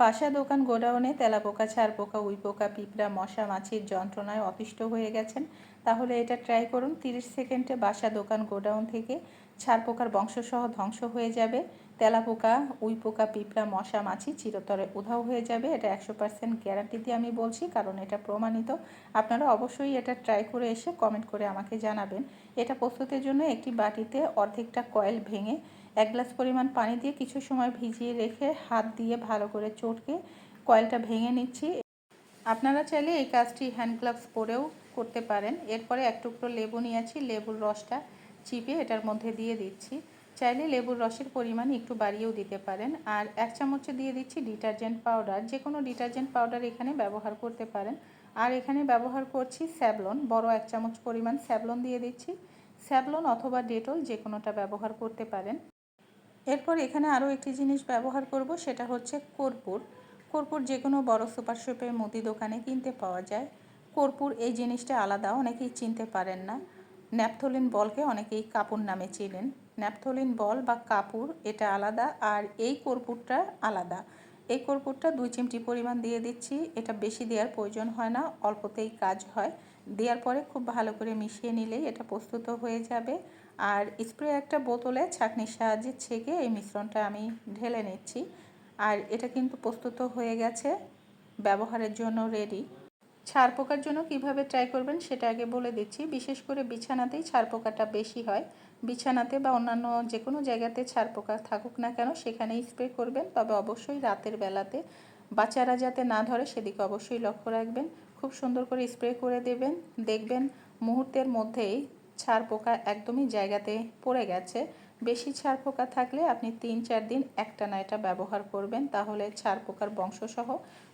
বাসা দোকান গোডাউনে তেলাপোকা উই পোকা পিঁপড়া, মশা, মাছির যন্ত্রণায় অতিষ্ঠ হয়ে গেছেন। তাহলে এটা ট্রাই করুন। তিরিশ সেকেন্ডে বাসা দোকান গোডাউন থেকে ছাড়পোকার বংশসহ ধ্বংস হয়ে যাবে। তেলাপোকা, উইপোকা, পিঁপড়া, মশা, মাছি চিরতরে উধাও হয়ে যাবে। এটা একশো পার্সেন্ট গ্যারান্টি দিয়ে আমি বলছি, কারণ এটা প্রমাণিত। আপনারা অবশ্যই এটা ট্রাই করে এসে কমেন্ট করে আমাকে জানাবেন। এটা প্রস্তুতের জন্য একটি বাটিতে অর্ধেকটা কয়েল ভেঙে এক গ্লাস পরিমাণ পানি দিয়ে কিছু সময় ভিজিয়ে রেখে হাত দিয়ে ভালো করে চটকে কয়েলটা ভেঙে নিচ্ছি। আপনারা চাইলে এই কাজটি হ্যান্ড গ্লাভস পরেও করতে পারেন। এরপরে এক টুকরো লেবু নিয়েছি, লেবুর রসটা। চিপে এটার মধ্যে দিয়ে দিচ্ছি। চাইলে লেবুর রসের পরিমাণ একটু বাড়িয়েও দিতে পারেন। আর এক চামচে দিয়ে দিচ্ছি ডিটারজেন্ট পাউডার। যে কোনো ডিটারজেন্ট পাউডার এখানে ব্যবহার করতে পারেন। আর এখানে ব্যবহার করছি স্যাবলন বড় এক চামচ পরিমাণ স্যাবলন দিয়ে দিচ্ছি। স্যাবলন অথবা ডেটল যে কোনোটা ব্যবহার করতে পারেন। এরপর এখানে আরও একটি জিনিস ব্যবহার করব, সেটা হচ্ছে কর্পূর। কর্পূর যে কোনো বড় সুপার শপে মুদি দোকানে কিনতে পাওয়া যায়। কর্পূর এই জিনিসটা আলাদা, অনেকেই চিনতে পারেন না। ন্যাপথলিন বলকে অনেকেই কাপড় নামে চেনেন। ন্যাপথলিন বল বা কাপড় এটা আলাদা আর এই কর্পূরটা আলাদা। এই কর্পূরটা দুই চিমটি পরিমাণ দিয়ে দিচ্ছি, এটা বেশি দেওয়ার প্রয়োজন হয় না, অল্পতেই কাজ হয়। দেওয়ার পরে খুব ভালো করে মিশিয়ে নিলেই এটা প্রস্তুত হয়ে যাবে। আর স্প্রে একটা বোতলে ছাঁকনির সাহায্যে ছেঁকে এই মিশ্রণটা আমি ঢেলে নিচ্ছি। আর এটা কিন্তু প্রস্তুত হয়ে গেছে, ব্যবহারের জন্য রেডি ছাড় পোকার জন্য কীভাবে ট্রাই করবেন সেটা আগে বলে দিচ্ছি। বিশেষ করে বিছানাতেই ছাড় পোকাটা বেশি হয়। বিছানাতে বা অন্যান্য যে কোনো জায়গাতে ছাড় পোকা থাকুক না কেন সেখানেই স্প্রে করবেন। তবে অবশ্যই রাতের বেলাতে বাচ্চারা যাতে না ধরে সেদিকে অবশ্যই লক্ষ্য রাখবেন। খুব সুন্দর করে স্প্রে করে দেবেন। দেখবেন মুহূর্তের মধ্যেই ছাড় পোকা একদমই জায়গাতে পড়ে গেছে। বেশি ছাড় পোকা থাকলে আপনি তিন চার দিন একটানা এটা ব্যবহার করবেন, তাহলে ছাড় পোকার বংশসহ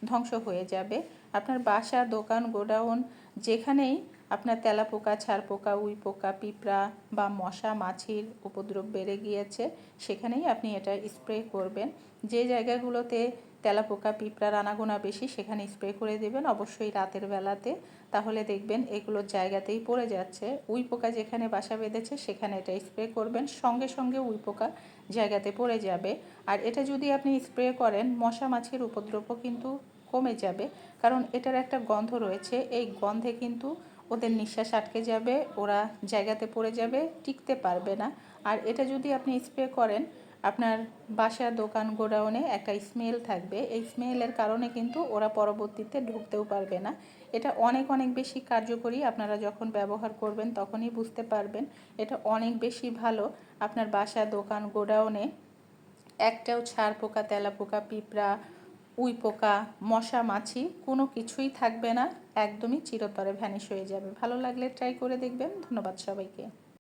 ধ্বংস হয়ে যাবে। আপনার বাসা, দোকান, গোডাউন, যেখানেই আপনার তেলা পোকা ছাড় পোকা উই পোকা পিঁপড়া বা মশা, মাছির উপদ্রব বেড়ে গিয়েছে, সেখানেই আপনি এটা স্প্রে করবেন। যে জায়গাগুলোতে তেলাপোকা, পিঁপড়া রানাগোনা বেশি সেখানে স্প্রে করে দেবেন অবশ্যই রাতের বেলাতে। তাহলে দেখবেন এগুলোর জায়গাতেই পড়ে যাচ্ছে। উই পোকা যেখানে বাসা বেঁধেছে সেখানে এটা স্প্রে করবেন। সঙ্গে সঙ্গে উই পোকা জায়গাতে পড়ে যাবে। আর এটা যদি আপনি স্প্রে করেন, মশা মাছির উপদ্রবও কিন্তু কমে যাবে। কারণ এটার একটা গন্ধ রয়েছে। এই গন্ধে কিন্তু ওদের নিঃশ্বাস আটকে যাবে, ওরা জায়গাতে পড়ে যাবে, টিকতে পারবে না। আর এটা যদি আপনি স্প্রে করেন আপনার বাসা দোকান গোডাউনে একটা স্মেল থাকবে। এই স্মেলের কারণে কিন্তু ওরা পরবর্তীতে ঢুকতেও পারবে না। এটা অনেক অনেক বেশি কার্যকরী। আপনারা যখন ব্যবহার করবেন তখনই বুঝতে পারবেন। এটা অনেক বেশি ভালো। আপনার বাসা দোকান গোডাউনে একটাও ছাড় পোকা, তেলা পোকা, পিঁপড়া, উই পোকা, মশা, মাছি কোনো কিছুই থাকবে না। একদমই চিরতরে ভ্যানিশ হয়ে যাবে। ভালো লাগলে ট্রাই করে দেখবেন। ধন্যবাদ সবাইকে।